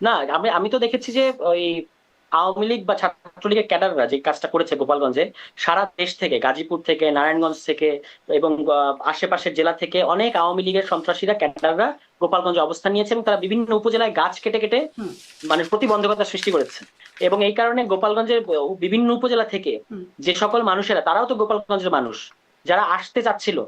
না আমি আমি তো দেখেছি যে ওই আওয়ামী লীগ বা ছাত্রলীগের ক্যাডাররা যে কাজটা করেছে গোপালগঞ্জে সারা দেশ থেকে গাজীপুর থেকে নারায়ণগঞ্জ থেকে এবং আশেপাশের জেলা থেকে অনেক আওয়ামী লীগের সন্ত্রাসীরা ক্যাডাররা গোপালগঞ্জে অবস্থান নিয়েছে এবং তারা বিভিন্ন উপজেলায় গাছ কেটে কেটে মানে প্রতিবন্ধকতা সৃষ্টি করেছে। এবং এই কারণে গোপালগঞ্জের বিভিন্ন উপজেলা থেকে যে সকল মানুষেরা তারাও তো গোপালগঞ্জের মানুষ। যারা আসতে চাচ্ছিল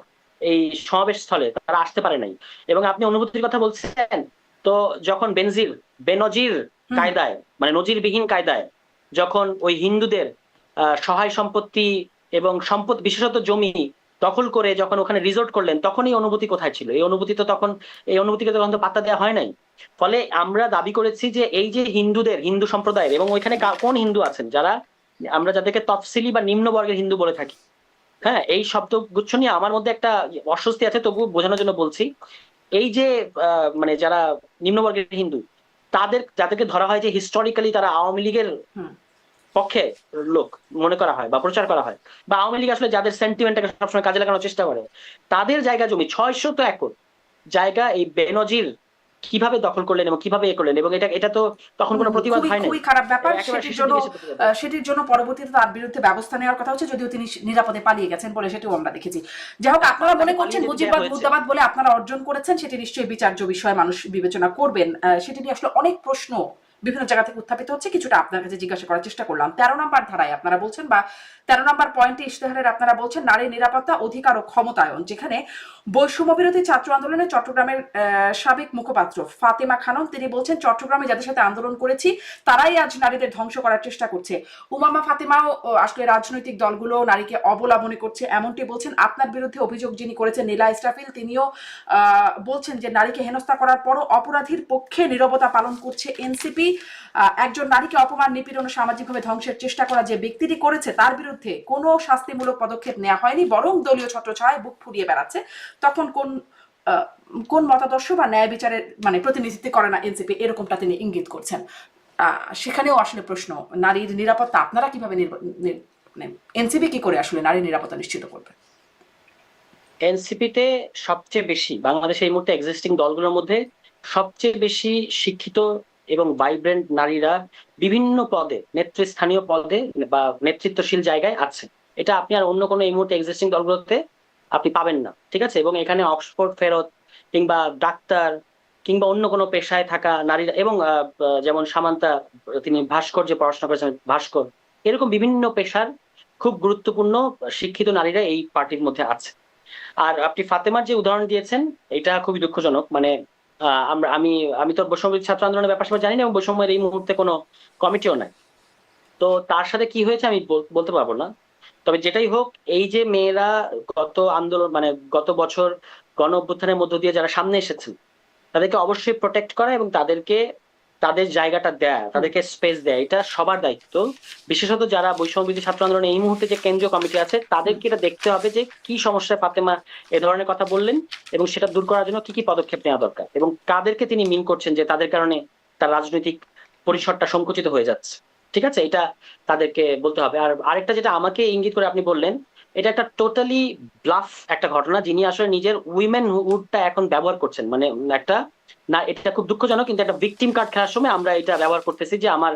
এই সমাবেশ স্থলে তারা আসতে পারে নাই। এবং আপনি অনুভূতির কথা বলছেন তো যখন বেনজির বেনজির কায়দায় মানে নজিরবিহীন কায়দায় যখন ওই হিন্দুদের সহায় সম্পত্তি এবং সম্পদ বিশেষত জমি দখল করে যখন ওখানে রিসোর্ট করলেন তখন এই অনুভূতি কোথায় ছিল? এই অনুভূতি তো তখন এই অনুভূতিকে তখন তো পাত্তা দেওয়া হয় নাই। ফলে আমরা দাবি করেছি যে এই যে হিন্দুদের হিন্দু সম্প্রদায়ের এবং ওইখানে কোন হিন্দু আছেন যারা আমরা যাদেরকে তফসিলি বা নিম্ন বর্গের হিন্দু বলে থাকি হ্যাঁ এই শব্দ গুচ্ছ নিয়ে আমার মধ্যে একটা অস্বস্তি আছে তবু বোঝানোর জন্য বলছি। এই যে আহ, মানে যারা নিম্নবর্গের হিন্দু তাদের যাদেরকে ধরা হয় যে হিস্টোরিক্যালি তারা আওয়ামী লীগের পক্ষে লোক মনে করা হয় বা প্রচার করা হয় বা আওয়ামী লীগ আসলে যাদের সেন্টিমেন্টটাকে সবসময় কাজে লাগানোর চেষ্টা করে তাদের জায়গা জমি ছয়শত একর জায়গা এই বেনজির কীভাবে দখল করলেন এবং কীভাবে এ করলেন? এবং এটা এটা তো তখন কোনো প্রতিবাদ হয় না খুবই খারাপ ব্যাপার। সেটির জন্য সেটির জন্য পরবর্তীতে তার বিরুদ্ধে ব্যবস্থা নেওয়ার কথা হচ্ছে যদিও তিনি নিরাপদে পালিয়ে গেছেন বলে সেটিও আমরা দেখেছি। যাই হোক আপনারা মনে করছেন মুজিববাদ মুদ্দাবাদ বলে আপনারা অর্জন করেছেন সেটি নিশ্চয়ই বিচার্য বিষয়ে মানুষ বিবেচনা করবেন। আহ, সেটি নিয়ে আসলে অনেক প্রশ্ন বিভিন্ন জায়গা থেকে উত্থাপিত হচ্ছে, কিছুটা আপনার কাছে জিজ্ঞাসা করার চেষ্টা করলাম। তেরো নম্বর ধারায় আপনারা বলছেন বা তেরো নম্বর পয়েন্টে ইশতেহারের আপনারা বলছেন নারী নিরাপত্তা অধিকার ও ক্ষমতায়ন, যেখানে বৈষম্য বিরোধী ছাত্র আন্দোলনে চট্টগ্রামের সাবেক মুখপাত্র ফাতেমা খানম, তিনি বলছেন, চট্টগ্রামে যাদের সাথে আন্দোলন করেছি, তারাই আজ নারীদের ধ্বংস করার চেষ্টা করছে। উমামা ফাতেমাও আসলে রাজনৈতিক দলগুলো নারীকে অবলা মনে করছে। এমনটি বলছেন, আপনার বিরুদ্ধে অভিযোগ যিনি করেছেন নীলা ইস্টাফিল তিনিও বলছেন যে নারীকে হেনস্থা করার পরও অপরাধীর পক্ষে নীরবতা পালন করছে এনসিপি। একজন নারীকে অপমান, নিপীড়ন সামাজিকভাবে ধ্বংসের চেষ্টা করা যে ব্যক্তিটি করেছে, তার বিরুদ্ধে কোনো শাস্তিমূলক পদক্ষেপ নেওয়া হয়নি, বরং দলীয় ছত্রছায়ায় বুক ফুরিয়ে বেড়াচ্ছে। তখন কোন কোন মতাদর্শ বা ন্যায় বিচারের মানে প্রতিনিধিত্ব করে না এনসিপি, এরকমটা তিনি ইঙ্গিত করছেন। সেখানেও আসলে প্রশ্ন, নারীর নিরাপত্তা আপনারা কীভাবে এনসিপি কি করে আসলে নারীর নিরাপত্তা নিশ্চিত করবে? এনসিপিতে সবচেয়ে বেশি, বাংলাদেশে এই মুহূর্তে এক্সিস্টিং দলগুলোর মধ্যে সবচেয়ে বেশি শিক্ষিত এবং ভাইব্রেন্ট নারীরা বিভিন্ন পদে, নেতৃস্থানীয় পদে বা নেতৃত্বশীল জায়গায় আছে। এটা আপনি আর অন্য কোনো এই মুহূর্তে এক্সিস্টিং দলগুলোতে আপনি পাবেন না, ঠিক আছে? এবং এখানে অক্সফোর্ড ফেরত কিংবা ডাক্তার কিংবা অন্য কোনো পেশায় থাকা নারীরা এবং যেমন সামান্তা, তিনি ভাস্কর যে পড়াশোনা করেছেন, ভাস্কর, এরকম বিভিন্ন পেশার খুব গুরুত্বপূর্ণ শিক্ষিত নারীরা এই পার্টির মধ্যে আছে। আর আপনি ফাতেমার যে উদাহরণ দিয়েছেন, এটা খুবই দুঃখজনক মানে আমরা, আমি আমি তো বৈষম্য ছাত্র আন্দোলনের ব্যাপার সবাই জানি না এবং বৈষম্যের এই মুহূর্তে কোনো কমিটিও নাই। তো তার সাথে কি হয়েছে আমি বলতে পারব না। তবে যেটাই হোক, এই যে মেয়েরা গত আন্দোলন মানে গত বছর গণ অভ্যুত্থানের মধ্য দিয়ে যারা সামনে এসেছেন, তাদেরকে অবশ্যই প্রোটেক্ট করা এবং তাদেরকে তাদের জায়গাটা দেয়, তাদেরকে স্পেস দেয়, এটা সবার দায়িত্ব। বিশেষত যারা বৈষম্য বিরোধী ছাত্র আন্দোলনে এই মুহূর্তে যে কেন্দ্রীয় কমিটি আছে, তাদেরকে এটা দেখতে হবে যে কি সমস্যায় ফাতেমা এ ধরনের কথা বললেন এবং সেটা দূর করার জন্য কি কি পদক্ষেপ নেওয়া দরকার এবং কাদেরকে তিনি মিন করছেন যে তাদের কারণে তার রাজনৈতিক পরিসরটা সংকুচিত হয়ে যাচ্ছে। ঠিক আছে? এটা তাদেরকে বলতে হবে। আর আরেকটা যেটা আমাকে ইঙ্গিত করে আপনি বললেন এটা একটা টোটালি ব্লাফ একটা ঘটনা যিনি আসলে নিজের উইমেন হুডটা এখন ব্যবহার করছেন। মানে একটা, না, এটা খুব দুঃখজনক, কিন্তু একটা ভিকটিম কার্ড খেলার সময় আমরা এটা ব্যবহার করতেছি যে আমার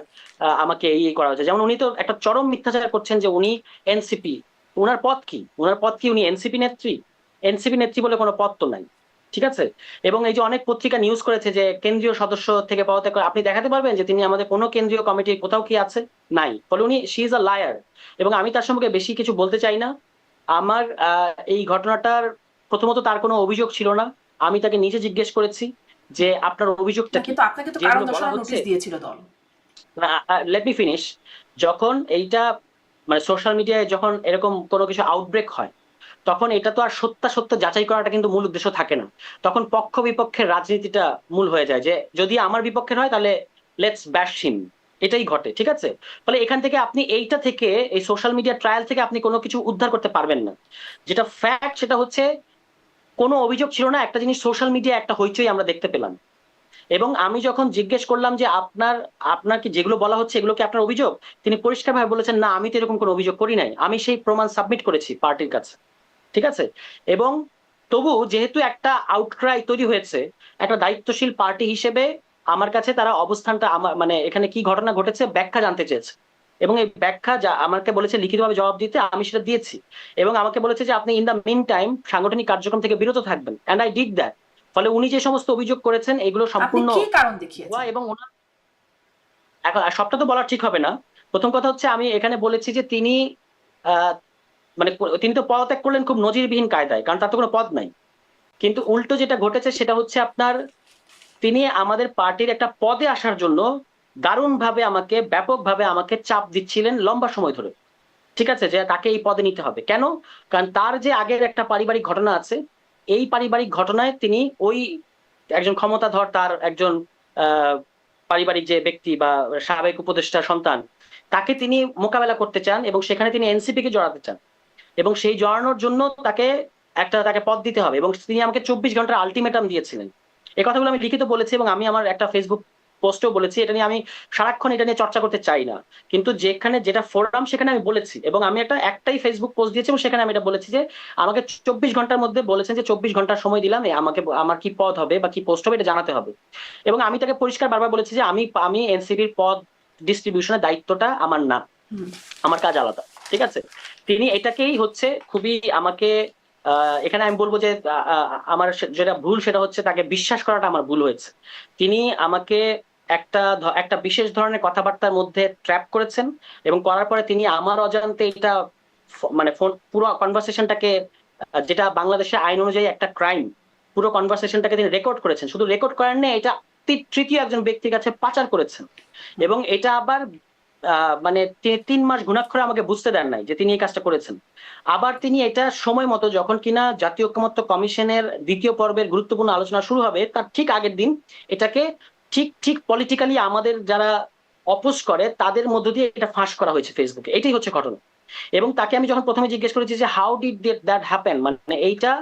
আমাকে এই করা হয়েছে। যেমন উনি তো একটা চরম মিথ্যাচার করছেন যে উনি এনসিপি ওনার পদ কি? ওনার পদ কি উনি এনসিপি নেত্রী? এনসিপি নেত্রী বলে কোনো পদ তো নাই, ঠিক আছে? এবং এই যে অনেক পত্রিকা নিউজ করেছে যে কেন্দ্রীয় সদস্য থেকে করে, আপনি দেখাতে পারবেন যে তিনি আমাদের কোনো কেন্দ্রীয় কমিটির কোথাও কি আছে? নাই। ফলে উনি শি ইজ আ লায়ার এবং আমি তার সম্পর্কে বেশি কিছু বলতে চাই না। আমার আহ, এই ঘটনাটার প্রথমত তার কোনো অভিযোগ ছিল না। আমি তাকে নিজে জিজ্ঞেস করেছি যে আপনার অভিযোগটা কিন্তু আপনাকে তো কারণ দর্শানোর নোটিশ দিয়েছিল দল। না লেট মি ফিনিশ যখন এইটা মানে সোশ্যাল মিডিয়ায় যখন এরকম কোনো কিছু আউটব্রেক হয় তখন এটা তো আর সত্যাসত্য যাচাই করাটা কিন্তু মূল উদ্দেশ্য থাকে না। তখন পক্ষ বিপক্ষের রাজনীতিটা মূল হয়ে যায় যে যদি আমার বিপক্ষের হয় তাহলে লেটস ব্যাশ হিম এটাই ঘটে, ঠিক আছে? ফলে এখান থেকে আপনি এইটা থেকে, এই সোশ্যাল মিডিয়া ট্রায়াল থেকে আপনি কোনো কিছু উদ্ধার করতে পারবেন না। যেটা ফ্যাক্ট সেটা হচ্ছে, কোনো অভিযোগ ছিল না, একটা জিনিস সোশ্যাল মিডিয়া একটা হইচই আমরা দেখতে পেলাম। এবং আমি যখন জিজ্ঞেস করলাম যে আপনার আপনার কি যেগুলো বলা হচ্ছে এগুলো কি আপনার অভিযোগ? তিনি পরিষ্কারভাবে বলেছেন, না, আমি তো এরকম কোনো অভিযোগ করি নাই। আমি সেই প্রমাণ সাবমিট করেছি পার্টির কাছে। ঠিক আছে? এবং তবু যেহেতু একটা আউটক্রাই তৈরি হয়েছে, একটা দায়িত্বশীল পার্টি হিসেবে আমার কাছে তারা অবস্থানটা আমার মানে এখানে কি ঘটনা ঘটেছে ব্যাখ্যা জানতে চেয়েছে। এবং এই ব্যাখ্যা যা আমাকে বলেছে লিখিতভাবে জবাব দিতে আমি সেটা দিয়েছি। এবং আমাকে বলেছে যে আপনি ইন দ্য মিন টাইম সাংগঠনিক কার্যক্রম থেকে বিরত থাকবেন। অ্যান্ড আই ডিড দ্যাট ফলে উনি যে সমস্ত অভিযোগ করেছেন এগুলো সম্পূর্ণ কি কারণ দেখিয়েছেন? এবং ওনার এখন সবটা তো বলা ঠিক হবে না। প্রথম কথা হচ্ছে আমি এখানে বলেছি যে তিনি আহ, মানে তিনি তো পদত্যাগ করলেন খুব নজিরবিহীন কায়দায় কারণ তার তো কোনো পদ নাই। কিন্তু উল্টো যেটা ঘটেছে সেটা হচ্ছে আপনার তিনি আমাদের পার্টির একটা পদে আসার জন্য দারুণভাবে আমাকে, ব্যাপকভাবে আমাকে চাপ দিচ্ছিলেন লম্বা সময় ধরে। ঠিক আছে? যে তাকে এই পদে নিতে হবে। কেন? কারণ তার যে আগের একটা পারিবারিক ঘটনা আছে, এই পারিবারিক ঘটনায় তিনি ওই একজন ক্ষমতাধর, তার একজন পারিবারিক যে ব্যক্তি বা সাবেক উপদেষ্টা সন্তান, তাকে তিনি মোকাবেলা করতে চান এবং সেখানে তিনি এনসিপি কে জড়াতে চান। এবং সেই জড়ানোর জন্য তাকে একটা, তাকে পদ দিতে হবে এবং তিনি আমাকে চব্বিশ ঘণ্টার আলটিমেটাম দিয়েছিলেন। এই কথাগুলো আমি লিখিত বলেছি এবং আমি আমার একটা ফেসবুক পোস্টেও বলেছি। এটা নিয়ে আমি সারাক্ষণ এটা নিয়ে চর্চা করতে চাই না। কিন্তু যেখানে যেটা ফোরাম সেখানে আমি বলেছি এবং আমি একটা একটাই ফেসবুক পোস্ট দিয়েছি এবং সেখানে আমি এটা বলেছি যে আমাকে চব্বিশ ঘণ্টার মধ্যে বলেছেন যে চব্বিশ ঘণ্টার সময় দিলাম আমাকে আমার কি পদ হবে বা কি পোস্ট হবে এটা জানাতে হবে। এবং আমি তাকে পরিষ্কার বারবার বলেছি যে আমি আমি এনসিপির পদ ডিস্ট্রিবিউশনের দায়িত্বটা আমার না। আমার কাজ আলাদা। ঠিক আছে? তিনি এটাকেই হচ্ছে খুবই আমাকে এখানে আমি বলব যে আমার যেটা ভুল সেটা হচ্ছে তাকে বিশ্বাস করাটা আমার ভুল হয়েছে। তিনি আমাকে একটা একটা বিশেষ ধরনের কথাবার্তার মধ্যে ট্র্যাপ করেছেন এবং করার পরে তিনি আমার অজান্তে এটা মানে ফোন পুরো কনভারসেশনটাকে যেটা বাংলাদেশের আইন অনুযায়ী একটা ক্রাইম পুরো কনভারসেশনটাকে তিনি রেকর্ড করেছেন। শুধু রেকর্ড করেন না এটা তৃতীয় একজন ব্যক্তির কাছে পাচার করেছেন। এবং এটা আবার মানে তিন মাস ঘুণাক্ষরে আমাকে বুঝতে দেন নাই যে তিনি এই কাজটা করেছেন। আবার তিনি এটা সময় মতো যখন কিনা জাতীয় ঐক্যমত্য কমিশনের দ্বিতীয় পর্বের গুরুত্বপূর্ণ আলোচনা শুরু হবে, তার ঠিক আগের দিন এটাকে ঠিক ঠিক পলিটিক্যালি আমাদের যারা অপোজ করে, তাদের মধ্য দিয়ে এটা ফাঁস করা হয়েছে ফেসবুকে এটাই হচ্ছে ঘটনা। এবং তাকে আমি যখন প্রথমে জিজ্ঞেস করেছি যে হাউ ডিড দ্যাট হ্যাপেন মানে এইটা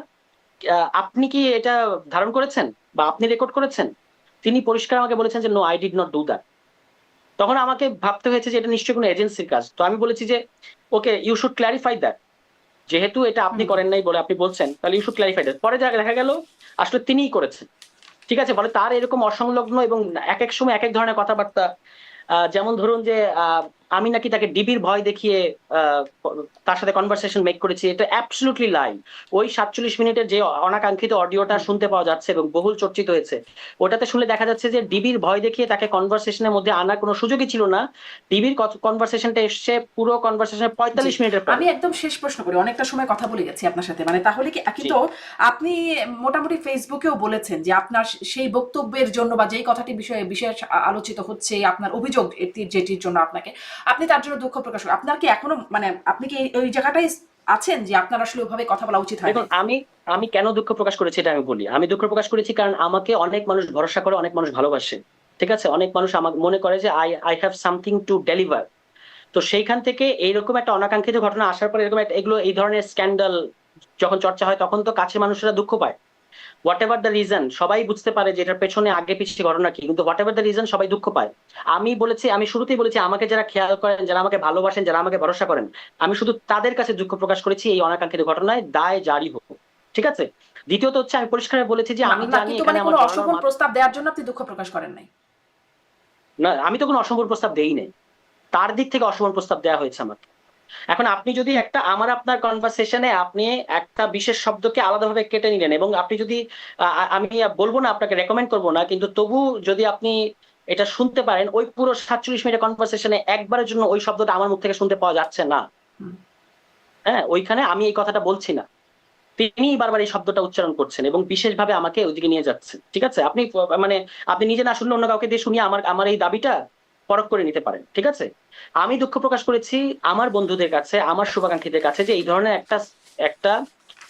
আপনি কি এটা ধারণ করেছেন? বা আপনি রেকর্ড করেছেন? তিনি পরিষ্কার আমাকে বলেছেন যে no I did not do that তখন আমাকে ভাবতে হয়েছে যে এটা নিশ্চয়ই কোনো এজেন্সির কাজ। তো আমি বলেছি যে okay you should clarify that যেহেতু এটা আপনি করেন নাই বলে আপনি বলছেন তাহলে ইউ শুড ক্ল্যারিফাই দ্যাট পরে যা দেখা গেল আসলে তিনিই করেছেন। ঠিক আছে? বলে তার এরকম অসংলগ্ন এবং এক এক সময় এক এক ধরনের কথাবার্তা আহ, যেমন ধরুন যে আহ, আমি নাকি তাকে ডিবির ভয় দেখিয়ে তার সাথে কনভারসেশন মেক করেছি। এটা অ্যাবসলুটলি লাই ওই সাতচল্লিশ মিনিটের যে অনাকাঙ্ক্ষিত অডিওটা শুনতে পাওয়া যাচ্ছে এবং বহুল চর্চিত হয়েছে ওটাতে শুনলে দেখা যাচ্ছে যে ডিবির ভয় দেখিয়ে তাকে কনভারসেশনের মধ্যে আনার কোনো সুযোগই ছিল না। ডিবির কনভারসেশনটা এসছে পুরো কনভারসেশনের পঁয়তাল্লিশ মিনিটের আমি একদম শেষ প্রশ্ন করি অনেকটা সময় কথা বলে গেছি আপনার সাথে। মানে তাহলে কি একই তো আপনি মোটামুটি ফেসবুকেও বলেছেন যে আপনার সেই বক্তব্যের জন্য বা যেই কথাটি বিষয়ে বিশেষ আলোচিত হচ্ছে আপনার অভিযোগ যেটির জন্য আপনাকে আপনি তার জন্য দুঃখ প্রকাশ করেন। আপনার কি এখনও মানে আপনি কি ওই জায়গাটাই আছেন যে আপনার আসলে ওইভাবে কথা বলা উচিত হয় আমি আমি কেন দুঃখ প্রকাশ করেছি এটা আমি বলি। আমি দুঃখ প্রকাশ করেছি কারণ আমাকে অনেক মানুষ ভরসা করে, অনেক মানুষ ভালোবাসে। ঠিক আছে? অনেক মানুষ আমাকে মনে করে যে I I have something to deliver তো সেইখান থেকে এইরকম একটা অনাকাঙ্ক্ষিত ঘটনা আসার পরে এরকম একটা, এগুলো এই ধরনের স্ক্যান্ডাল যখন চর্চা হয়, তখন তো কাছের মানুষেরা দুঃখ পায়। হোয়াট এভার দ্য রিজন সবাই বুঝতে পারে যে এটার পেছনে আগে পিছিয়ে ঘটনা কি কিন্তু হোয়াট এভার দ্য রিজন সবাই দুঃখ পায়। আমি বলেছি আমি শুরুতেই বলেছি আমাকে যারা খেয়াল করেন যারা আমাকে ভালোবাসেন যারা আমাকে ভরসা করেন আমি শুধু তাদের কাছে দুঃখ প্রকাশ করেছি এই অনাকাঙ্ক্ষিত ঘটনায় দায় জারি হোক। ঠিক আছে? দ্বিতীয়ত হচ্ছে আমি পরিষ্কার বলেছি যে আমি জানি এখানে আমার জড়ানোর প্রস্তাব দেওয়ার জন্য আপনি দুঃখ প্রকাশ করেন নাই? না আমি তো কোনো অসম্ভব প্রস্তাব দেই নাই তার দিক থেকে অসম্ভব প্রস্তাব দেওয়া হয়েছে আমাকে। এখন আপনি যদি একটা আমার আপনার কনভারসেশনে আপনি একটা বিশেষ শব্দকে আলাদাভাবে কেটে নিলেন এবং আপনি যদি আমি বলব না আপনাকে রেকমেন্ড করব না কিন্তু তবু যদি আপনি এটা শুনতে পারেন ওই পুরো সাতচল্লিশ মিনিটের কনভারসেশনে একবারের জন্য ওই শব্দটা আমার মুখ থেকে শুনতে পাওয়া যাচ্ছে না। হ্যাঁ ওইখানে আমি এই কথাটা বলছি না। তিনি বারবার এই শব্দটা উচ্চারণ করছেন এবং বিশেষভাবে আমাকে ওইদিকে নিয়ে যাচ্ছেন। ঠিক আছে? আপনি মানে আপনি নিজে না শুনলে অন্য কাউকে দিয়ে শুনিয়ে আমার আমার এই দাবিটা? পরখ করে নিতে পারেন, ঠিক আছে? আমি দুঃখ প্রকাশ করেছি আমার বন্ধুদের কাছে, আমার শুভাকাঙ্ক্ষীদের কাছে যে এই ধরনের একটা একটা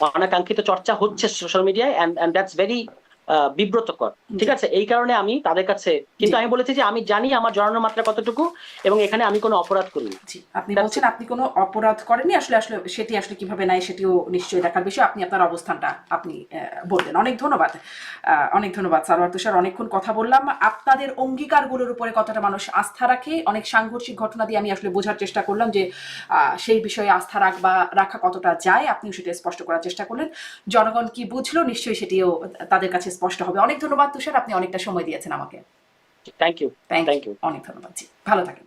অনাকাঙ্ক্ষিত চর্চা হচ্ছে সোশ্যাল মিডিয়ায় ভেরি বিব্রতকর। ঠিক আছে? এই কারণে আমি তাদের কাছে কিন্তু আমি বলেছি যে আমি জানি আমার জড়ানোর মাত্রা কতটুকু এবং এখানে আমি কোনো অপরাধ করিনি। আপনি বলছেন আপনি কোনো অপরাধ করেননি আসলে আসলে সেটি আসলে কীভাবে নাই সেটিও নিশ্চয়ই দেখার বিষয়। আপনি আপনার অবস্থানটা আপনি বললেন। অনেক ধন্যবাদ। অনেক ধন্যবাদ সারোয়ার তুষার। অনেকক্ষণ কথা বললাম। আপনাদের অঙ্গীকারগুলোর উপরে কতটা মানুষ আস্থা রাখে? অনেক সাংঘর্ষিক ঘটনা দিয়ে আমি আসলে বোঝার চেষ্টা করলাম যে আহ, সেই বিষয়ে আস্থা রাখবা রাখা কতটা যায় আপনিও সেটা স্পষ্ট করার চেষ্টা করলেন। জনগণ কি বুঝলো নিশ্চয়ই সেটিও তাদের কাছে স্পষ্ট হবে। অনেক ধন্যবাদ তুষার আপনি অনেকটা সময় দিয়েছেন আমাকে। থ্যাংক ইউ থ্যাংক ইউ অনেক ধন্যবাদ জি। ভালো থাকেন।